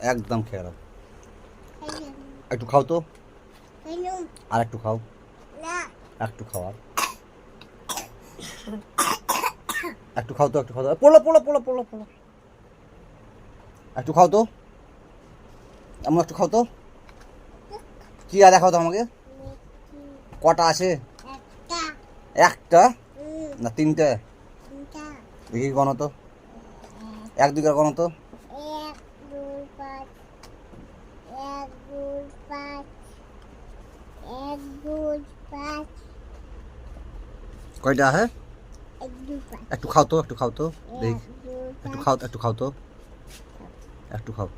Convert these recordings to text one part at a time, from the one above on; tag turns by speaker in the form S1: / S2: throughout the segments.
S1: একদম খেয়ে দাও একটু খাও তো। আর একটু খাও। একটু খাও আর। একটু খাও তো একটু খাও তো। পড়ল পড়ল পড়ল পড়ল পড়ল একটু খাও তো। এমন একটু খাও তো। কি আর দেখাও তো আমাকে? কটা আছে? একটা। না তিনটে। দেখি গণ তো। এক দুই করে গণ তো
S2: এক দুই পাঁচ এক দুই পাঁচ এক দুই পাঁচ
S1: কয়টা হ্যাঁ
S2: এক দুই পাঁচ
S1: একটু খাও তো একটু খাও তো দেখি
S2: এক দুই
S1: একটু
S2: পাঁচ
S1: খাও একটু খাও তো একটু খাও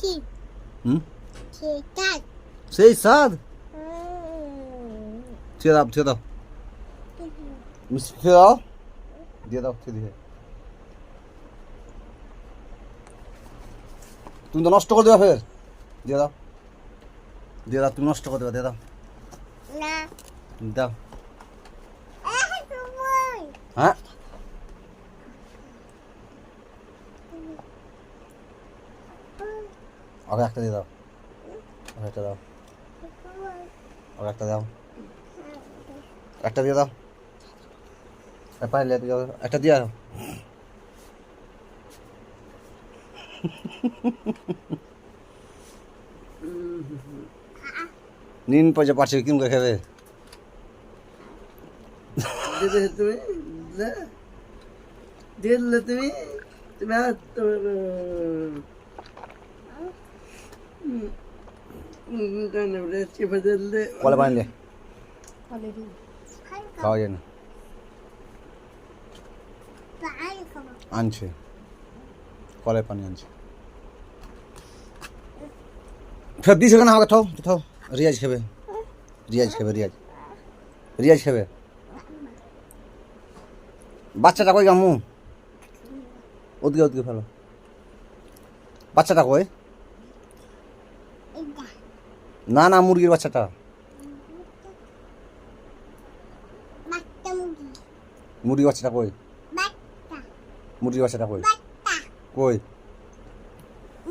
S2: কি
S1: হুম
S2: ঠিক আছে
S1: সেই স্বাদ
S2: হুম।
S1: ছেড়ে দাও ছেড়ে দাও মিষ্টি খেয়ে দাও দিয়ে দাও খেয়ে দিয়ে তুমি তো নষ্ট করে দেবা ফের। দিয়ে দাও। দিয়ে দাও তুমি নষ্ট করে দেবা দিয়ে দাও। দাও। হ্যাঁ? একটা দিয়ে দাও। আগে একটা দাও। আগে একটা দাও। একটা দিয়ে দাও। একটা দিয়ে দাও নিন পয়সা পাচ্ছে কিম করে খাবে
S3: তুমি? দিলে তুমি? তুমি
S1: কলে খাওয়া যায় না। আনছে। কলের পানি আনছে। ফের দিস কেন আমাকে? থাও থাও। রিয়াজ খাবে। রিয়াজ খাবে রিয়াজ রিয়াজ খাবে। বাচ্চাটা কই গামু? ওদিকে ওদিকে ফেলো। বাচ্চাটা কই? না না মুরগির বাচ্চাটা।
S2: মুরগি,
S1: মুরগির বাচ্চাটা কই? মুরগির বাচ্চাটা কই?
S2: বাচ্চা,
S1: কই?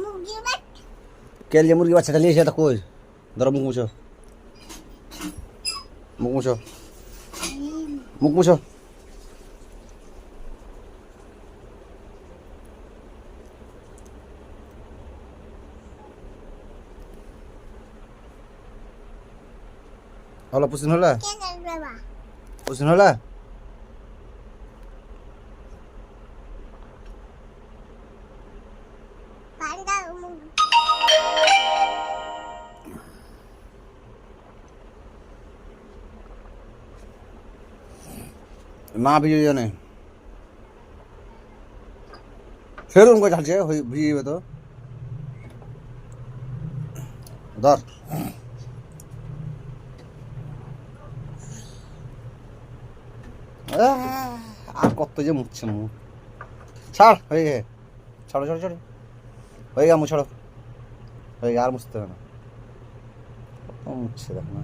S2: মুরগি বাচ্চা।
S1: কেল যে মুরগির বাচ্চাটা নিয়েছে এটা কই? ধরো মুখ মুছো। মুখ মুছো। মুখ মুছো। হলো পুষিন হলো?
S2: কে জানবে বা?
S1: পুষিন হলো? মা ভিজে জানে সেরকম করে হয়ে ভিজে যাবে তো। ধর। আর কত যে মুছছে মুখ। ছাড়, হয়ে ছাড়ো ছাড়ো ছাড়ো। হয়ে গেছে মুছ ছাড়ো হয়ে গে আর মুছতে হবে না। মুছছে দেখ না।